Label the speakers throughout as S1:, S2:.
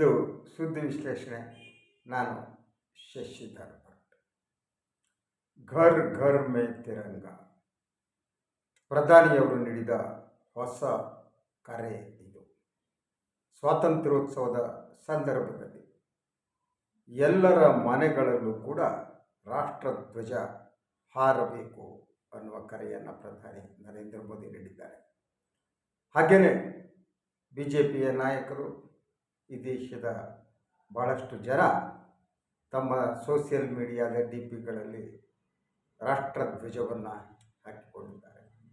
S1: ಇದು ಸುದ್ದಿ ವಿಶ್ಲೇಷಣೆ. ನಾನು ಶಶಿಧರ್ ಭಟ್ ಘರ್ ಘರ್ ಮೇ ತಿರಂಗ. ಪ್ರಧಾನಿಯವರು ನೀಡಿದ ಹೊಸ ಕರೆ ಇದು. ಸ್ವಾತಂತ್ರ್ಯೋತ್ಸವದ ಸಂದರ್ಭದಲ್ಲಿ ಎಲ್ಲರ ಮನೆಗಳಲ್ಲೂ ಕೂಡ ರಾಷ್ಟ್ರಧ್ವಜ ಹಾರಬೇಕು ಅನ್ನುವ ಕರೆಯನ್ನು ಪ್ರಧಾನಿ ನರೇಂದ್ರ ಮೋದಿ ನೀಡಿದ್ದಾರೆ. ಹಾಗೆಯೇ ಬಿ ಜೆ ಪಿಯ ನಾಯಕರು ಈ ದೇಶದ ಭಾಳಷ್ಟು ಜನ ತಮ್ಮ ಸೋಷಿಯಲ್ ಮೀಡಿಯಾದ ಡಿ ಪಿಗಳಲ್ಲಿ ರಾಷ್ಟ್ರಧ್ವಜವನ್ನು ಹಾಕಿಕೊಂಡಿದ್ದಾರೆ.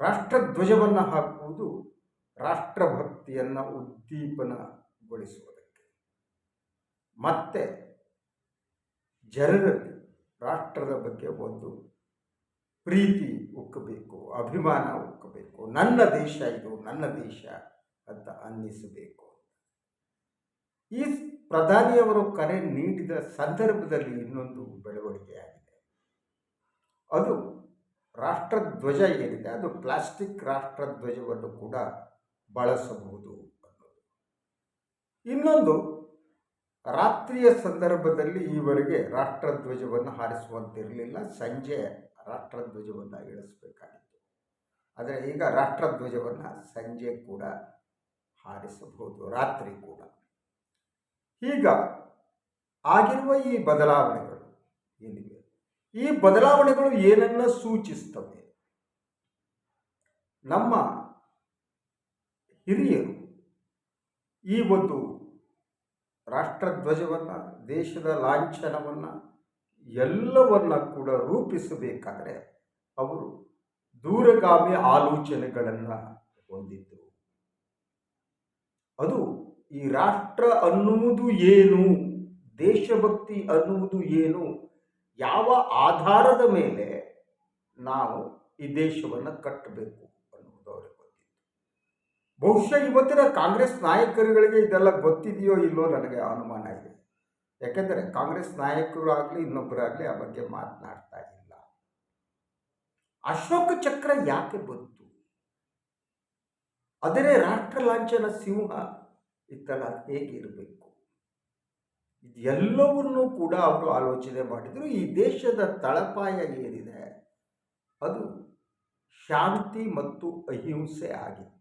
S1: ರಾಷ್ಟ್ರಧ್ವಜವನ್ನು ಹಾಕುವುದು ರಾಷ್ಟ್ರಭಕ್ತಿಯನ್ನು ಉದ್ದೀಪನಗೊಳಿಸುವುದಕ್ಕೆ. ಮತ್ತೆ ಜನರಲ್ಲಿ ರಾಷ್ಟ್ರದ ಬಗ್ಗೆ ಒಂದು ಪ್ರೀತಿ ಉಕ್ಕಬೇಕು, ಅಭಿಮಾನ ಉಕ್ಕಬೇಕು. ನನ್ನ ದೇಶ ಇದು, ನನ್ನ ದೇಶ. ಅಂತ ಅನ್ನಿಸಬೇಕು. ಈ ಪ್ರಧಾನಿಯವರು ಕರೆ ನೀಡಿದ ಸಂದರ್ಭದಲ್ಲಿ ಇನ್ನೊಂದು ಬೆಳವಣಿಗೆಯಾಗಿದೆ. ಅದು ರಾಷ್ಟ್ರಧ್ವಜ ಏನಿದೆ, ಅದು ಪ್ಲಾಸ್ಟಿಕ್ ರಾಷ್ಟ್ರಧ್ವಜವನ್ನು ಕೂಡ ಬಳಸಬಹುದು ಅನ್ನೋದು. ಇನ್ನೊಂದು, ರಾತ್ರಿಯ ಸಂದರ್ಭದಲ್ಲಿ ಈವರೆಗೆ ರಾಷ್ಟ್ರಧ್ವಜವನ್ನು ಹಾರಿಸುವಂತಿರಲಿಲ್ಲ, ಸಂಜೆ ರಾಷ್ಟ್ರಧ್ವಜವನ್ನು ಇಳಿಸಬೇಕಾಗಿತ್ತು. ಆದರೆ ಈಗ ರಾಷ್ಟ್ರಧ್ವಜವನ್ನು ಸಂಜೆ ಕೂಡ ಹಾರಿಸಬಹುದು ರಾತ್ರಿ ಕೂಡ. ಈಗ ಆಗಿರುವ ಈ ಬದಲಾವಣೆಗಳು ಏನಿವೆ? ಈ ಬದಲಾವಣೆಗಳು ಏನನ್ನ ಸೂಚಿಸ್ತವೆ? ನಮ್ಮ ಹಿರಿಯರು ಈ ಒಂದು ರಾಷ್ಟ್ರಧ್ವಜವನ್ನು, ದೇಶದ ಲಾಂಛನವನ್ನು ಎಲ್ಲವನ್ನ ಕೂಡ ರೂಪಿಸಬೇಕಾದರೆ ಅವರು ದೂರಗಾಮಿ ಆಲೋಚನೆಗಳನ್ನು ಹೊಂದಿದ್ದರು ಅದು ಈ ರಾಷ್ಟ್ರ ಅನ್ನುವುದು ಏನು, ದೇಶಭಕ್ತಿ ಅನ್ನುವುದು ಏನು, ಯಾವ ಆಧಾರದ ಮೇಲೆ ನಾವು ಈ ದೇಶವನ್ನು ಕಟ್ಟಬೇಕು ಅನ್ನುವುದು ಅವರಿಗೆ ಗೊತ್ತಿತ್ತು. ಬಹುಶಃ ಇವತ್ತಿನ ಕಾಂಗ್ರೆಸ್ ನಾಯಕರುಗಳಿಗೆ ಇದೆಲ್ಲ ಗೊತ್ತಿದೆಯೋ ಇಲ್ಲೋ ನನಗೆ ಅನುಮಾನ ಇದೆ. ಯಾಕೆಂದರೆ ಕಾಂಗ್ರೆಸ್ ನಾಯಕರು ಆಗಲಿ ಇನ್ನೊಬ್ಬರಾಗಲಿ ಆ ಬಗ್ಗೆ ಮಾತನಾಡ್ತಾ ಇಲ್ಲ. ಅಶೋಕ ಚಕ್ರ ಯಾಕೆ ಬಂತು? ಅದರೇ ರಾಷ್ಟ್ರ ಲಾಂಛನ ಸಿಂಹ ಇತ್ತಲ್ಲ ಹೇಗಿರಬೇಕು ಇದೆಲ್ಲವನ್ನೂ ಕೂಡ ಅವರು ಆಲೋಚನೆ ಮಾಡಿದರು. ಈ ದೇಶದ ತಳಪಾಯ ಏನಿದೆ, ಅದು ಶಾಂತಿ ಮತ್ತು ಅಹಿಂಸೆ ಆಗಿತ್ತು.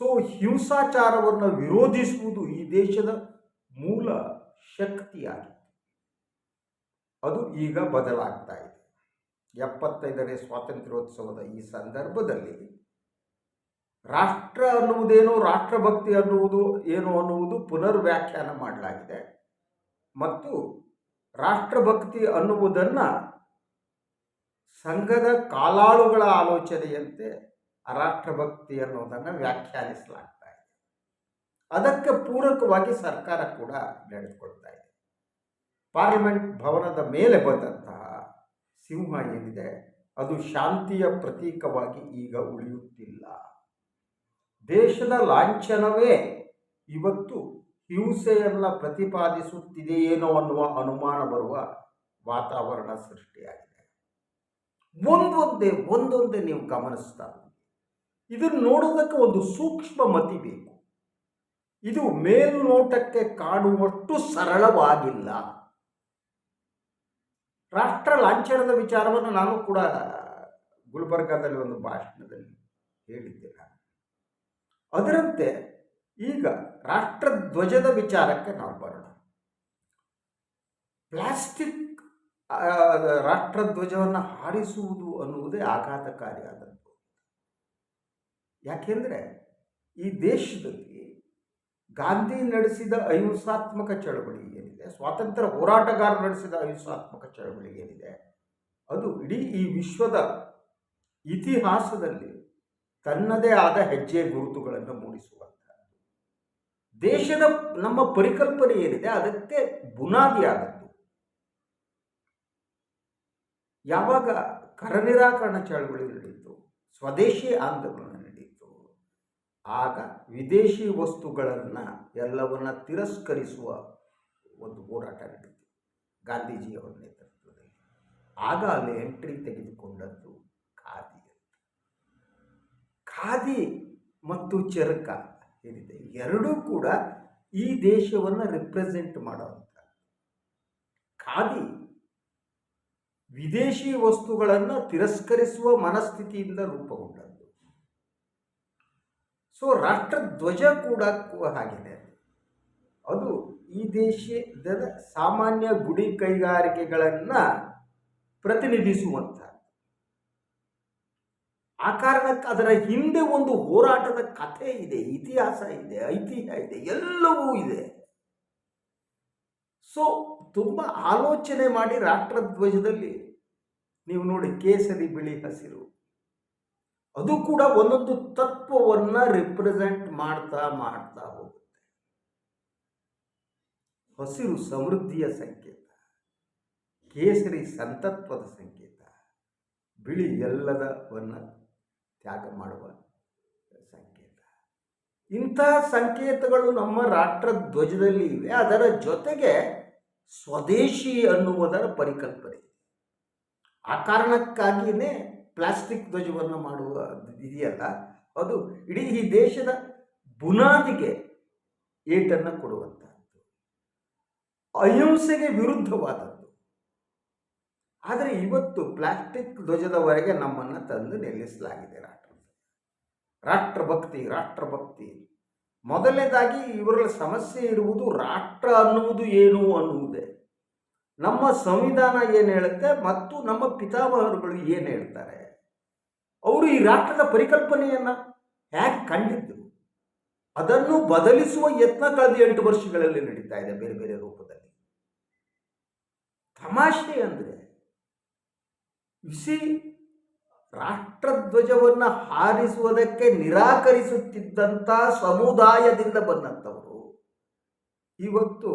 S1: ಸೊ, ಹಿಂಸಾಚಾರವನ್ನು ವಿರೋಧಿಸುವುದು ಈ ದೇಶದ ಮೂಲ ಶಕ್ತಿಯಾಗಿತ್ತು. ಅದು ಈಗ ಬದಲಾಗ್ತಾ ಇದೆ. ಎಪ್ಪತ್ತೈದನೇ ಸ್ವಾತಂತ್ರ್ಯೋತ್ಸವದ ಈ ಸಂದರ್ಭದಲ್ಲಿ ರಾಷ್ಟ್ರ ಅನ್ನುವುದೇನು, ರಾಷ್ಟ್ರಭಕ್ತಿ ಅನ್ನುವುದು ಏನು ಅನ್ನುವುದು ಪುನರ್ ವ್ಯಾಖ್ಯಾನ ಮಾಡಲಾಗಿದೆ. ಮತ್ತು ರಾಷ್ಟ್ರಭಕ್ತಿ ಅನ್ನುವುದನ್ನು ಸಂಘದ ಕಾಲಾಳುಗಳ ಆಲೋಚನೆಯಂತೆ ರಾಷ್ಟ್ರಭಕ್ತಿ ಅನ್ನೋದನ್ನು ವ್ಯಾಖ್ಯಾನಿಸಲಾಗ್ತಾ ಇದೆ. ಅದಕ್ಕೆ ಪೂರಕವಾಗಿ ಸರ್ಕಾರ ಕೂಡ ನಡೆದುಕೊಳ್ತಾ ಇದೆ. ಪಾರ್ಲಿಮೆಂಟ್ ಭವನದ ಮೇಲೆ ಬಂದಂತಹ ಸಿಂಹ ಏನಿದೆ, ಅದು ಶಾಂತಿಯ ಪ್ರತೀಕವಾಗಿ ಈಗ ಉಳಿಯುತ್ತಿಲ್ಲ. ದೇಶದ ಲಾಂಛನವೇ ಇವತ್ತು ಹಿಂಸೆಯನ್ನು ಪ್ರತಿಪಾದಿಸುತ್ತಿದೆಯೇನೋ ಅನ್ನುವ ಅನುಮಾನ ಬರುವ ವಾತಾವರಣ ಸೃಷ್ಟಿಯಾಗಿದೆ. ಒಂದೊಂದೇ ಒಂದೊಂದೇ ನೀವು ಗಮನಿಸ್ತಾ ಇದನ್ನು ನೋಡೋದಕ್ಕೆ ಒಂದು ಸೂಕ್ಷ್ಮ ಮತಿ ಬೇಕು. ಇದು ಮೇಲ್ನೋಟಕ್ಕೆ ಕಾಣುವಷ್ಟು ಸರಳವಾಗಿಲ್ಲ. ರಾಷ್ಟ್ರ ಲಾಂಛನದ ವಿಚಾರವನ್ನು ನಾನು ಕೂಡ ಗುಲ್ಬರ್ಗಾದಲ್ಲಿ ಒಂದು ಭಾಷಣದಲ್ಲಿ ಹೇಳಿದ್ದೆ. ಅದರಂತೆ ಈಗ ರಾಷ್ಟ್ರಧ್ವಜದ ವಿಚಾರಕ್ಕೆ ನಾವು ಬರೋಣ. ಪ್ಲಾಸ್ಟಿಕ್ ರಾಷ್ಟ್ರಧ್ವಜವನ್ನು ಹಾರಿಸುವುದು ಅನ್ನುವುದೇ ಆಘಾತಕಾರಿಯಾದದ್ದು. ಯಾಕೆಂದರೆ ಈ ದೇಶದಲ್ಲಿ ಗಾಂಧಿ ನಡೆಸಿದ ಅಹಿಂಸಾತ್ಮಕ ಚಳವಳಿ ಏನಿದೆ ಸ್ವಾತಂತ್ರ್ಯ ಹೋರಾಟಗಾರ ನಡೆಸಿದ ಅಹಿಂಸಾತ್ಮಕ ಚಳವಳಿ ಏನಿದೆ? ಅದು ಇಡೀ ಈ ವಿಶ್ವದ ಇತಿಹಾಸದಲ್ಲಿ ತನ್ನದೇ ಆದ ಹೆಜ್ಜೆ ಗುರುತುಗಳನ್ನು ಮೂಡಿಸುವಂಥದ್ದು. ದೇಶದ ನಮ್ಮ ಪರಿಕಲ್ಪನೆ ಏನಿದೆ? ಅದಕ್ಕೆ ಬುನಾದಿ ಯಾವಾಗ ಕರನಿರಾಕರಣ ಚಳವಳಿ ನಡೆಯಿತು, ಸ್ವದೇಶಿ ಆಂದೋಲನ ನಡೆಯಿತು, ಆಗ ವಿದೇಶಿ ವಸ್ತುಗಳನ್ನು ಎಲ್ಲವನ್ನ ತಿರಸ್ಕರಿಸುವ ಒಂದು ಹೋರಾಟ ನಡೀತು ಗಾಂಧೀಜಿಯವರ ನೇತೃತ್ವದಲ್ಲಿ. ಆಗ ಅಲ್ಲಿ ಎಂಟ್ರಿ ತೆಗೆದುಕೊಂಡದ್ದು ಖಾದಿ ಖಾದಿ ಮತ್ತು ಚರಕ ಏನಿದೆ, ಎರಡೂ ಕೂಡ ಈ ದೇಶವನ್ನು ರಿಪ್ರೆಸೆಂಟ್ ಮಾಡುವಂಥ ಖಾದಿ ವಿದೇಶಿ ವಸ್ತುಗಳನ್ನು ತಿರಸ್ಕರಿಸುವ ಮನಸ್ಥಿತಿಯಿಂದ ರೂಪುಗೊಂಡದ್ದು. ಸೊ ರಾಷ್ಟ್ರಧ್ವಜ ಕೂಡ ಹಾಗಿದೆ ಈ ದೇಶದ ಸಾಮಾನ್ಯ ಗುಡಿ ಕೈಗಾರಿಕೆಗಳನ್ನು ಪ್ರತಿನಿಧಿಸುವಂಥ ಆ ಕಾರಣಕ್ಕೆ ಅದರ ಹಿಂದೆ ಒಂದು ಹೋರಾಟದ ಕಥೆ ಇದೆ, ಇತಿಹಾಸ ಇದೆ, ಐತಿಹ್ಯ ಇದೆ, ಎಲ್ಲವೂ ಇದೆ. ಸೊ ತುಂಬ ಆಲೋಚನೆ ಮಾಡಿ ರಾಷ್ಟ್ರಧ್ವಜದಲ್ಲಿ ನೀವು ನೋಡಿ ಕೇಸರಿ ಬಿಳಿ ಹಸಿರು. ಅದು ಕೂಡ ಒಂದೊಂದು ತತ್ವವನ್ನು ರಿಪ್ರೆಸೆಂಟ್ ಮಾಡ್ತಾ ಮಾಡ್ತಾ ಹೋಗುತ್ತೆ. ಹಸಿರು ಸಮೃದ್ಧಿಯ ಸಂಕೇತ, ಕೇಸರಿ ಸಂತತ್ವದ ಸಂಕೇತ, ಬಿಳಿ ಎಲ್ಲದವನ್ನು ತ್ಯಾಗ ಮಾಡುವ ಸಂಕೇತ. ಇಂತಹ ಸಂಕೇತಗಳು ನಮ್ಮ ರಾಷ್ಟ್ರ ಧ್ವಜದಲ್ಲಿ ಇವೆ. ಅದರ ಜೊತೆಗೆ ಸ್ವದೇಶಿ ಅನ್ನುವುದರ ಪರಿಕಲ್ಪನೆ. ಆ ಕಾರಣಕ್ಕಾಗಿಯೇ ಪ್ಲಾಸ್ಟಿಕ್ ಧ್ವಜವನ್ನು ಮಾಡುವ ಇದೆಯಲ್ಲ, ಅದು ಇಡೀ ಈ ದೇಶದ ಬುನಾದಿಗೆ ಏಟನ್ನು ಕೊಡುವಂತಹದ್ದು ಅಹಿಂಸೆಗೆ ವಿರುದ್ಧವಾದದ್ದು. ಆದರೆ ಇವತ್ತು ಪ್ಲಾಸ್ಟಿಕ್ ಧ್ವಜದವರೆಗೆ ನಮ್ಮನ್ನು ತಂದು ನಿಲ್ಲಿಸಲಾಗಿದೆ ರಾಷ್ಟ್ರ. ರಾಷ್ಟ್ರಭಕ್ತಿ ರಾಷ್ಟ್ರಭಕ್ತಿ. ಮೊದಲನೇದಾಗಿ ಇವರ ಸಮಸ್ಯೆ ಇರುವುದು ರಾಷ್ಟ್ರ ಅನ್ನುವುದು ಏನು ಅನ್ನುವುದೇ. ನಮ್ಮ ಸಂವಿಧಾನ ಏನು ಹೇಳುತ್ತೆ ಮತ್ತು ನಮ್ಮ ಪಿತಾಮಹರುಗಳು ಏನು ಹೇಳ್ತಾರೆ? ಅವರು ಈ ರಾಷ್ಟ್ರದ ಪರಿಕಲ್ಪನೆಯನ್ನು ಹೇಗೆ ಕಂಡಿದ್ದು ಅದನ್ನು ಬದಲಿಸುವ ಯತ್ನ ಕಳೆದ ಎಂಟು ವರ್ಷಗಳಲ್ಲಿ ನಡೀತಾ ಇದೆ ಬೇರೆ ಬೇರೆ ರೂಪದಲ್ಲಿ. ತಮಾಷೆ ಅಂದರೆ ಬಿಸಿ ರಾಷ್ಟ್ರಧ್ವಜವನ್ನು ಹಾರಿಸುವುದಕ್ಕೆ ನಿರಾಕರಿಸುತ್ತಿದ್ದಂಥ ಸಮುದಾಯದಿಂದ ಬಂದಂಥವರು ಇವತ್ತು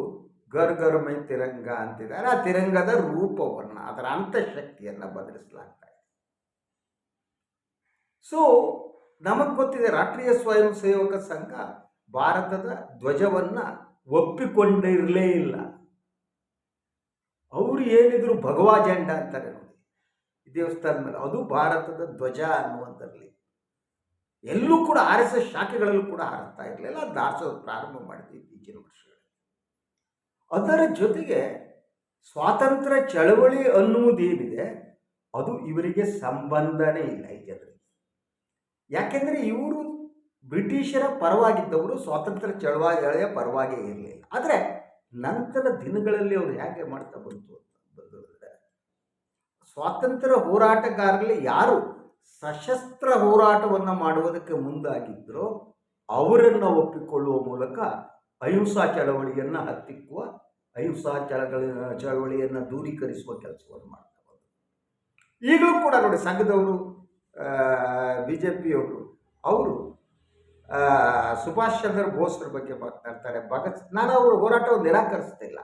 S1: ಗರ್ ಗರ್ ಮೈ ತಿರಂಗ ಅಂತಿದ್ದಾರೆ. ಆ ತಿರಂಗದ ರೂಪವನ್ನು, ಅದರ ಅಂತಃಶಕ್ತಿಯನ್ನು ಬದಲಿಸಲಾಗ್ತಾ ಇದೆ. ಸೊ ನಮಗೆ ಗೊತ್ತಿದೆ ರಾಷ್ಟ್ರೀಯ ಸ್ವಯಂ ಸೇವಕ ಸಂಘ ಭಾರತದ ಧ್ವಜವನ್ನು ಒಪ್ಪಿಕೊಂಡಿರಲೇ ಇಲ್ಲ. ಅವರು ಏನಿದ್ರು ಭಗವಾ ಜಂಡ ಅಂತಾರೆ ನೋಡಿ. ದೇವಸ್ಥಾನ ಮೇಲೆ. ಅದು ಭಾರತದ ಧ್ವಜ ಅನ್ನುವಂಥದ್ರಲ್ಲಿ ಎಲ್ಲೂ ಕೂಡ ಆರ್ ಎಸ್ ಎಸ್ ಶಾಖೆಗಳಲ್ಲೂ ಕೂಡ ಹಾರಿಸ್ತಾ ಇರಲಿಲ್ಲ. ಹಾರಿಸೋದು ಪ್ರಾರಂಭ ಮಾಡಿದ್ವಿ ಇತ್ತೀಚಿನ ವರ್ಷಗಳಲ್ಲಿ. ಅದರ ಜೊತೆಗೆ ಸ್ವಾತಂತ್ರ್ಯ ಚಳವಳಿ ಅನ್ನುವುದೇನಿದೆ, ಅದು ಇವರಿಗೆ ಸಂಬಂಧನೇ ಇಲ್ಲ ಈ ಯಾಕೆಂದರೆ ಇವರು ಬ್ರಿಟಿಷರ ಪರವಾಗಿದ್ದವರು, ಸ್ವಾತಂತ್ರ್ಯ ಚಳವಳಿಯ ಪರವಾಗಿ ಇರಲಿಲ್ಲ. ಆದರೆ ನಂತರ ದಿನಗಳಲ್ಲಿ ಅವರು ಹೇಗೆ ಮಾಡ್ತಾ ಬಂತು ಅಂತ ಸ್ವಾತಂತ್ರ್ಯ ಹೋರಾಟಗಾರರಲ್ಲಿ ಯಾರು ಸಶಸ್ತ್ರ ಹೋರಾಟವನ್ನು ಮಾಡುವುದಕ್ಕೆ ಮುಂದಾಗಿದ್ದರೋ ಅವರನ್ನು ಒಪ್ಪಿಕೊಳ್ಳುವ ಮೂಲಕ ಅಹಿಂಸಾ ಚಳವಳಿಯನ್ನು ಹತ್ತಿಕ್ಕುವ, ಅಹಿಂಸಾ ಚಳಗಳ, ಚಳವಳಿಯನ್ನು ದೂರೀಕರಿಸುವ ಕೆಲಸವನ್ನು ಮಾಡ್ತಾ ಬಂದರು. ಈಗಲೂ ಕೂಡ ನೋಡಿ, ಸಂಘದವರು ಬಿ ಜೆ ಪಿಯವರು ಅವರು ಸುಭಾಷ್ ಚಂದ್ರ ಬೋಸ್ರ ಬಗ್ಗೆ ಮಾತನಾಡ್ತಾರೆ. ಭಗತ್, ನಾನು ಅವರ ಹೋರಾಟವನ್ನು ನಿರಾಕರಿಸ್ತಿಲ್ಲ.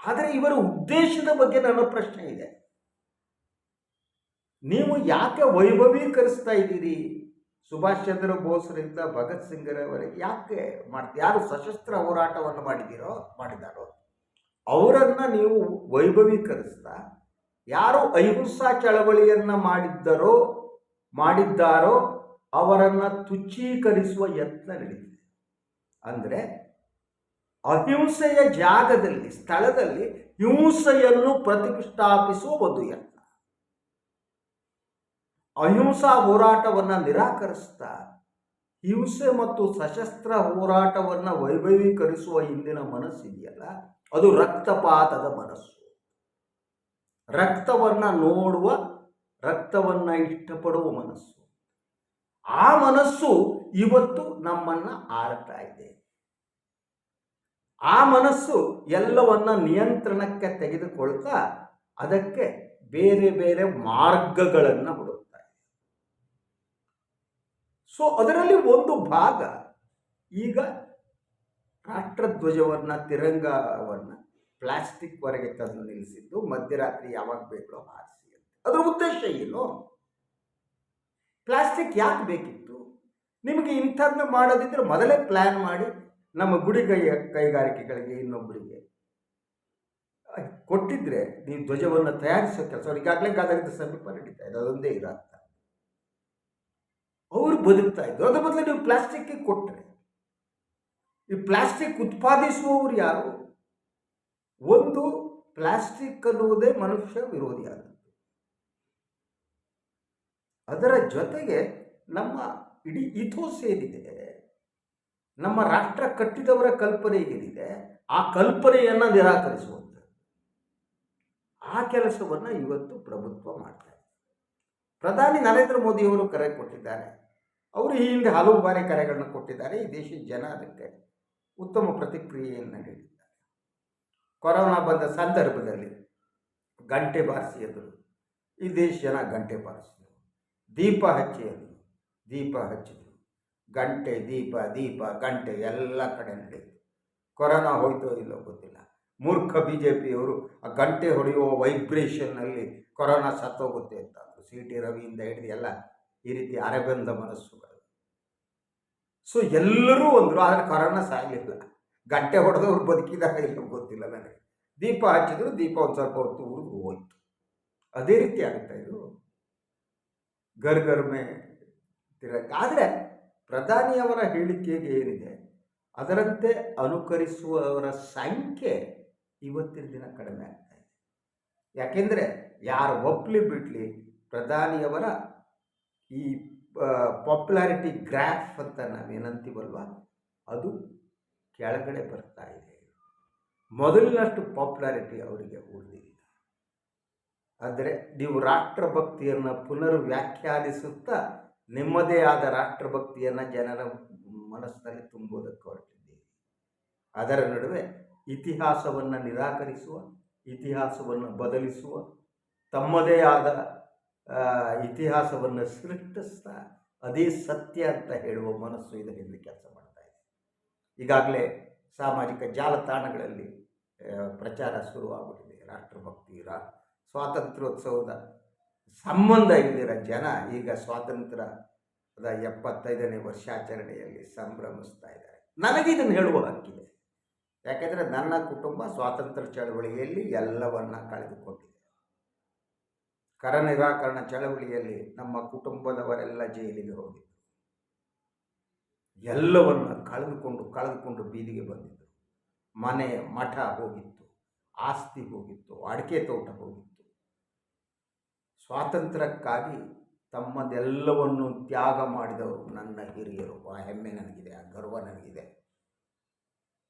S1: ಆದರೆ ಇವರ ಉದ್ದೇಶದ ಬಗ್ಗೆ ನನ್ನ ಪ್ರಶ್ನೆ ಇದೆ. ನೀವು ಯಾಕೆ ವೈಭವೀಕರಿಸ್ತಾ ಇದ್ದೀರಿ? ಸುಭಾಷ್ ಚಂದ್ರ ಬೋಸ್ರಿಂದ ಭಗತ್ ಸಿಂಗ್ರವರೆಗೆ ಯಾಕೆ ಮಾಡ್ತೀವಿ ಯಾರು ಸಶಸ್ತ್ರ ಹೋರಾಟವನ್ನು ಮಾಡಿದ್ದೀರೋ ಮಾಡಿದಾರೋ, ಅವರನ್ನು ನೀವು ವೈಭವೀಕರಿಸ್ತಾ, ಯಾರು ಅಹಿಂಸಾ ಚಳವಳಿಯನ್ನು ಮಾಡಿದ್ದರೋ ಮಾಡಿದ್ದಾರೋ ಅವರನ್ನು ತುಚ್ಛೀಕರಿಸುವ ಯತ್ನ ನಡೆದಿದೆ ಅಂದರೆ ಅಹಿಂಸೆಯ ಜಾಗದಲ್ಲಿ, ಸ್ಥಳದಲ್ಲಿ ಹಿಂಸೆಯನ್ನು ಪ್ರತಿಷ್ಠಾಪಿಸುವ ಒಂದು ಯತ್ನ. ಅಹಿಂಸಾ ಹೋರಾಟವನ್ನು ನಿರಾಕರಿಸ್ತಾ, ಹಿಂಸೆ ಮತ್ತು ಸಶಸ್ತ್ರ ಹೋರಾಟವನ್ನು ವೈಭವೀಕರಿಸುವ ಹಿಂದಿನ ಮನಸ್ಸಿದೆಯಲ್ಲ, ಅದು ರಕ್ತಪಾತದ ಮನಸ್ಸು. ರಕ್ತವನ್ನು ನೋಡುವ ರಕ್ತವನ್ನು ಇಷ್ಟಪಡುವ ಮನಸ್ಸು. ಆ ಮನಸ್ಸು ಇವತ್ತು ನಮ್ಮನ್ನು ಆಳ್ತಾ ಇದೆ. ಆ ಮನಸ್ಸು ಎಲ್ಲವನ್ನ ನಿಯಂತ್ರಣಕ್ಕೆ ತೆಗೆದುಕೊಳ್ತಾ ಅದಕ್ಕೆ ಬೇರೆ ಬೇರೆ ಮಾರ್ಗಗಳನ್ನು ಹುಡುಕ್ತಾ ಇದೆ. ಸೊ ಅದರಲ್ಲಿ ಒಂದು ಭಾಗ ಈಗ ರಾಷ್ಟ್ರಧ್ವಜವನ್ನು, ತಿರಂಗವನ್ನು ಪ್ಲಾಸ್ಟಿಕ್ವರೆಗೆ ತಂದು ನಿಲ್ಲಿಸಿದ್ದು ಮಧ್ಯರಾತ್ರಿ ಯಾವಾಗ ಬೇಕೋ ಹಾರಿಸಿ ಅದರ ಉದ್ದೇಶ ಏನು? ಪ್ಲಾಸ್ಟಿಕ್ ಯಾಕೆ ಬೇಕಿತ್ತು? ನಿಮಗೆ ಇಂಥದ್ದನ್ನ ಮಾಡೋದಿದ್ರೆ ಮೊದಲೇ ಪ್ಲ್ಯಾನ್ ಮಾಡಿ ನಮ್ಮ ಗುಡಿ ಕೈ ಕೈಗಾರಿಕೆಗಳಿಗೆ ಇನ್ನೊಬ್ಬರಿಗೆ ಕೊಟ್ಟಿದ್ರೆ ನೀವು ಧ್ವಜವನ್ನು ತಯಾರಿಸೋ ಕೆಲಸ. ಈಗಾಗಲೇ ಗದಗದ ಸಮೀಪ ನಡೀತಾ ಇದೆ. ಅದೊಂದೇ ಇರತ್ತ. ಅವರು ಬದುಕ್ತಾ ಇದ್ರು. ಅದ್ರ ಬದಲು ನೀವು ಪ್ಲಾಸ್ಟಿಕ್ಗೆ ಕೊಟ್ಟರೆ ಈ ಪ್ಲಾಸ್ಟಿಕ್ ಉತ್ಪಾದಿಸುವವರು ಯಾರು? ಒಂದು ಪ್ಲಾಸ್ಟಿಕ್ ಅನ್ನುವುದೇ ಮನುಷ್ಯ ವಿರೋಧಿಯಾದದ್ದು ಅದರ ಜೊತೆಗೆ ನಮ್ಮ ಇಡೀ ಇಥೋಸ್ ಏನಿದೆ ನಮ್ಮ ರಾಷ್ಟ್ರ ಕಟ್ಟಿದವರ ಕಲ್ಪನೆ ಏನಿದೆ ಆ ಕಲ್ಪನೆಯನ್ನು ನಿರಾಕರಿಸುವಂಥದ್ದು ಆ ಕೆಲಸವನ್ನು ಇವತ್ತು ಪ್ರಭುತ್ವ ಇದೆ. ಪ್ರಧಾನಿ ನರೇಂದ್ರ ಮೋದಿಯವರು ಕರೆ ಕೊಟ್ಟಿದ್ದಾರೆ. ಅವರು ಈ ಹಿಂದೆ ಹಲವು ಬಾರಿ ಕರೆಗಳನ್ನು ಕೊಟ್ಟಿದ್ದಾರೆ. ಈ ದೇಶದ ಜನ ಅದಕ್ಕೆ ಉತ್ತಮ ಪ್ರತಿಕ್ರಿಯೆಯನ್ನು ನೀಡಿದ್ದಾರೆ. ಕೊರೋನಾ ಬಂದ ಸಂದರ್ಭದಲ್ಲಿ ಗಂಟೆ ಬಾರಿಸಿ ಎದುರು. ಈ ದೇಶ ಜನ ಗಂಟೆ ಬಾರಿಸಿದರು ದೀಪ ಹಚ್ಚಿ ಅಲ್ಲಿ ದೀಪ ಹಚ್ಚಿದ್ರು. ಗಂಟೆ ದೀಪ ದೀಪ, ಗಂಟೆ ಎಲ್ಲ ಕಡೆ ನಡೆಯಿತು. ಕೊರೋನಾ ಹೋಯ್ತೋ ಇಲ್ಲೋ ಗೊತ್ತಿಲ್ಲ. ಮೂರ್ಖ ಬಿ ಜೆ ಪಿಯವರು ಆ ಗಂಟೆ ಹೊಡೆಯುವ ವೈಬ್ರೇಷನ್ನಲ್ಲಿ ಕೊರೋನಾ ಸತ್ತೋಗುತ್ತೆ ಅಂತ ಸಿ ಟಿ ರವಿಯಿಂದ ಹಿಡಿದು ಎಲ್ಲ ಈ ರೀತಿ ಅರೆಬಂದ ಮನಸ್ಸುಗಳು. ಸೊ ಎಲ್ಲರೂ ಅಂದರು, ಆದರೆ ಕೊರೋನಾ ಸಾಯಲಿಲ್ಲ. ಗಂಟೆ ಹೊಡೆದವ್ರು ಬದುಕಿದಾಗ ಇಲ್ಲ ಗೊತ್ತಿಲ್ಲ ನನಗೆ. ದೀಪ ಹಚ್ಚಿದ್ರು, ದೀಪ ಒಂದು ಸ್ವಲ್ಪ ಹೊತ್ತು ಉರಿದು ಹೋಯ್ತು. ಅದೇ ರೀತಿ ಆಗ್ತಾ ಇದು ಗರ್ಗರ್ಮೆ ತಿರಕ್ಕೆ ಆದರೆ ಪ್ರಧಾನಿಯವರ ಹೇಳಿಕೆಗೆ ಏನಿದೆ? ಅದರಂತೆ ಅನುಕರಿಸುವವರ ಸಂಖ್ಯೆ ಇವತ್ತಿನ ದಿನ ಕಡಿಮೆ ಆಗ್ತಾ ಇದೆ. ಯಾಕೆಂದರೆ ಯಾರು ಒಪ್ಪಲಿ ಬಿಡಲಿ ಪ್ರಧಾನಿಯವರ ಈ ಪಾಪ್ಯುಲಾರಿಟಿ ಗ್ರಾಫ್ ಅಂತ ನಾವೇನಂತೀವಲ್ವ ಅದು ಕೆಳಗಡೆ ಬರ್ತಾ ಇದೆ. ಮೊದಲಿನಷ್ಟು ಪಾಪ್ಯುಲಾರಿಟಿ ಅವರಿಗೆ ಉಳಿದಿಲ್ಲ ಆದರೆ ನೀವು ರಾಷ್ಟ್ರಭಕ್ತಿಯನ್ನು ಪುನರ್ ವ್ಯಾಖ್ಯಾನಿಸುತ್ತಾ ನಿಮ್ಮದೇ ಆದ ರಾಷ್ಟ್ರಭಕ್ತಿಯನ್ನು ಜನರ ಮನಸ್ಸಿನಲ್ಲಿ ತುಂಬುವುದಕ್ಕೆ ಹೊರಟಿದ್ದೀರಿ. ಅದರ ನಡುವೆ ಇತಿಹಾಸವನ್ನು ನಿರಾಕರಿಸುವ, ಇತಿಹಾಸವನ್ನು ಬದಲಿಸುವ, ತಮ್ಮದೇ ಆದ ಇತಿಹಾಸವನ್ನು ಸೃಷ್ಟಿಸ್ತಾ ಅದೇ ಸತ್ಯ ಅಂತ ಹೇಳುವ ಮನಸ್ಸು ಇದರಿಂದ ಕೆಲಸ ಮಾಡ್ತಾ ಇದೆ. ಈಗಾಗಲೇ ಸಾಮಾಜಿಕ ಜಾಲತಾಣಗಳಲ್ಲಿ ಪ್ರಚಾರ ಶುರುವಾಗುತ್ತಿದೆ ರಾಷ್ಟ್ರಭಕ್ತಿ ರಾ ಸ್ವಾತಂತ್ರ್ಯೋತ್ಸವದ ಸಂಬಂಧ ಇಲ್ಲದಿರೋ ಜನ ಈಗ ಸ್ವಾತಂತ್ರ್ಯದ ಎಪ್ಪತ್ತೈದನೇ ವರ್ಷಾಚರಣೆಯಲ್ಲಿ ಸಂಭ್ರಮಿಸ್ತಾ ಇದ್ದಾರೆ. ನನಗೆ ಇದನ್ನು ಹೇಳುವ ಹಕ್ಕಿದೆ. ಯಾಕೆಂದರೆ ನನ್ನ ಕುಟುಂಬ ಸ್ವಾತಂತ್ರ್ಯ ಚಳವಳಿಯಲ್ಲಿ ಎಲ್ಲವನ್ನ ಕಳೆದುಕೊಂಡಿದೆ. ಕರ ನಿರಾಕರಣ ಚಳವಳಿಯಲ್ಲಿ ನಮ್ಮ ಕುಟುಂಬದವರೆಲ್ಲ ಜೈಲಿಗೆ ಹೋಗಿದ್ದರು ಎಲ್ಲವನ್ನ ಕಳೆದುಕೊಂಡು ಕಳೆದುಕೊಂಡು ಬೀದಿಗೆ ಬಂದಿದ್ದರು ಮನೆ ಮಠ ಹೋಗಿತ್ತು, ಆಸ್ತಿ ಹೋಗಿತ್ತು, ಅಡಿಕೆ ತೋಟ ಹೋಗಿತ್ತು. ಸ್ವಾತಂತ್ರ್ಯಕ್ಕಾಗಿ ತಮ್ಮದೆಲ್ಲವನ್ನು ತ್ಯಾಗ ಮಾಡಿದವರು ನನ್ನ ಹಿರಿಯರು. ಆ ಹೆಮ್ಮೆ ನನಗಿದೆ, ಆ ಗರ್ವ ನನಗಿದೆ.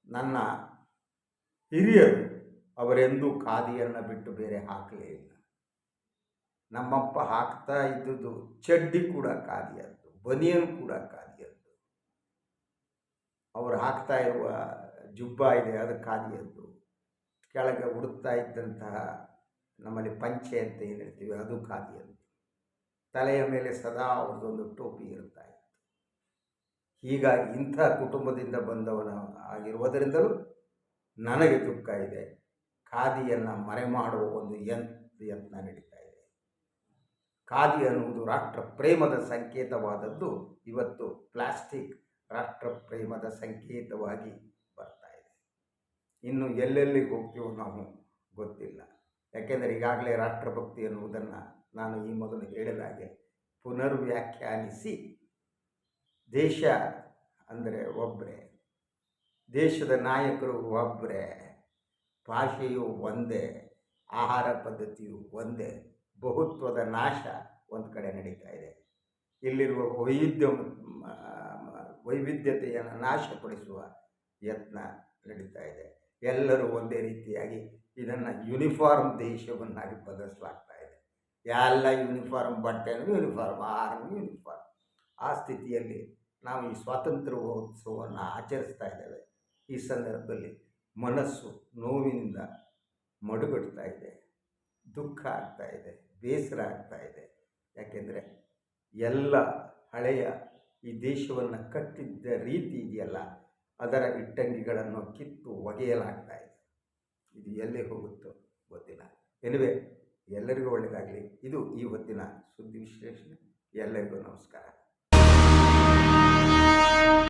S1: ನನ್ನ ಹಿರಿಯರು ಅವರೆಂದೂ ಖಾದಿಯನ್ನು ಬಿಟ್ಟು ಬೇರೆ ಹಾಕಲೇ ಇಲ್ಲ. ನಮ್ಮಪ್ಪ ಹಾಕ್ತಾ ಇದ್ದದ್ದು ಚಡ್ಡಿ ಕೂಡ ಖಾದಿಯದ್ದು, ಬನಿಯನ್ ಕೂಡ ಖಾದಿಯದ್ದು. ಅವರು ಹಾಕ್ತಾ ಇರುವ ಜುಬ್ಬ ಇದೆ, ಅದು ಖಾದಿಯದ್ದು. ಕೆಳಗೆ ಉಡುತ್ತಾ ಇದ್ದಂತಹ ನಮ್ಮಲ್ಲಿ ಪಂಚೆ ಅಂತ ಏನು ಹೇಳ್ತೀವಿ, ಅದು ಖಾದಿ ಅಂತ. ತಲೆಯ ಮೇಲೆ ಸದಾ ಅವ್ರದ್ದೊಂದು ಟೋಪಿ ಇರ್ತಾ ಇತ್ತು. ಹೀಗಾಗಿ ಇಂಥ ಕುಟುಂಬದಿಂದ ಬಂದವನ ಆಗಿರುವುದರಿಂದಲೂ ನನಗೆ ದುಃಖ ಇದೆ. ಖಾದಿಯನ್ನು ಮರೆಮಾಡುವ ಒಂದು ಯಂತ್ರ ಯತ್ನ ನಡೀತಾ ಇದೆ. ಖಾದಿ ಅನ್ನುವುದು ರಾಷ್ಟ್ರ ಪ್ರೇಮದ ಸಂಕೇತವಾದದ್ದು. ಇವತ್ತು ಪ್ಲಾಸ್ಟಿಕ್ ರಾಷ್ಟ್ರ ಪ್ರೇಮದ ಸಂಕೇತವಾಗಿ ಬರ್ತಾ ಇದೆ. ಇನ್ನು ಎಲ್ಲೆಲ್ಲಿಗೆ ಹೋಗ್ತೀವೋ ನಾವು ಗೊತ್ತಿಲ್ಲ. ಯಾಕೆಂದರೆ ಈಗಾಗಲೇ ರಾಷ್ಟ್ರಭಕ್ತಿ ಎನ್ನುವುದನ್ನು ನಾನು ಈ ಮೊದಲು ಹೇಳಿದ ಹಾಗೆ ಪುನರ್ ವ್ಯಾಖ್ಯಾನಿಸಿ ದೇಶ ಅಂದರೆ ಒಬ್ಬರೇ, ದೇಶದ ನಾಯಕರು ಒಬ್ಬರೇ, ಭಾಷೆಯು ಒಂದೇ, ಆಹಾರ ಪದ್ಧತಿಯು ಒಂದೇ, ಬಹುತ್ವದ ನಾಶ ಒಂದು ಕಡೆ ನಡೀತಾ ಇದೆ. ಇಲ್ಲಿರುವ ವೈವಿಧ್ಯ, ವೈವಿಧ್ಯತೆಯನ್ನು ನಾಶಪಡಿಸುವ ಯತ್ನ ನಡೀತಾ ಇದೆ. ಎಲ್ಲರೂ ಒಂದೇ ರೀತಿಯಾಗಿ ಇದನ್ನು ಯೂನಿಫಾರ್ಮ್ ದೇಶವನ್ನಾಗಿ ಬದಲಿಸಲಾಗ್ತಾ ಇದೆ. ಎಲ್ಲ ಯೂನಿಫಾರ್ಮ್ ಬಟ್ಟೆನೂ ಯೂನಿಫಾರ್ಮ್ ಆಹಾರನೂ ಯೂನಿಫಾರ್ಮ್ ಆ ಸ್ಥಿತಿಯಲ್ಲಿ ನಾವು ಈ ಸ್ವಾತಂತ್ರ್ಯೋತ್ಸವವನ್ನು ಆಚರಿಸ್ತಾ ಇದ್ದೇವೆ. ಈ ಸಂದರ್ಭದಲ್ಲಿ ಮನಸ್ಸು ನೋವಿನಿಂದ ಮಡುಗಡ್ತಾ ಇದೆ. ದುಃಖ ಆಗ್ತಾ ಇದೆ. ಬೇಸರ ಆಗ್ತಾ ಇದೆ. ಯಾಕೆಂದರೆ ಎಲ್ಲ ಹಳೆಯ ಈ ದೇಶವನ್ನು ಕಟ್ಟಿದ್ದ ರೀತಿ ಇದೆಯಲ್ಲ, ಅದರ ಇಟ್ಟಂಗಿಗಳನ್ನು ಕಿತ್ತು ಒಗೆಯಲಾಗ್ತಾ ಇದೆ. ಇದು ಎಲ್ಲಿ ಹೋಗುತ್ತೋ ಗೊತ್ತಿಲ್ಲ. ಎನಿವೆ ಎಲ್ಲರಿಗೂ ಒಳ್ಳೆಯದಾಗಲಿ ಇದು ಈ ಹೊತ್ತಿನ ಸುದ್ದಿ ವಿಶ್ಲೇಷಣೆ. ಎಲ್ಲರಿಗೂ ನಮಸ್ಕಾರ.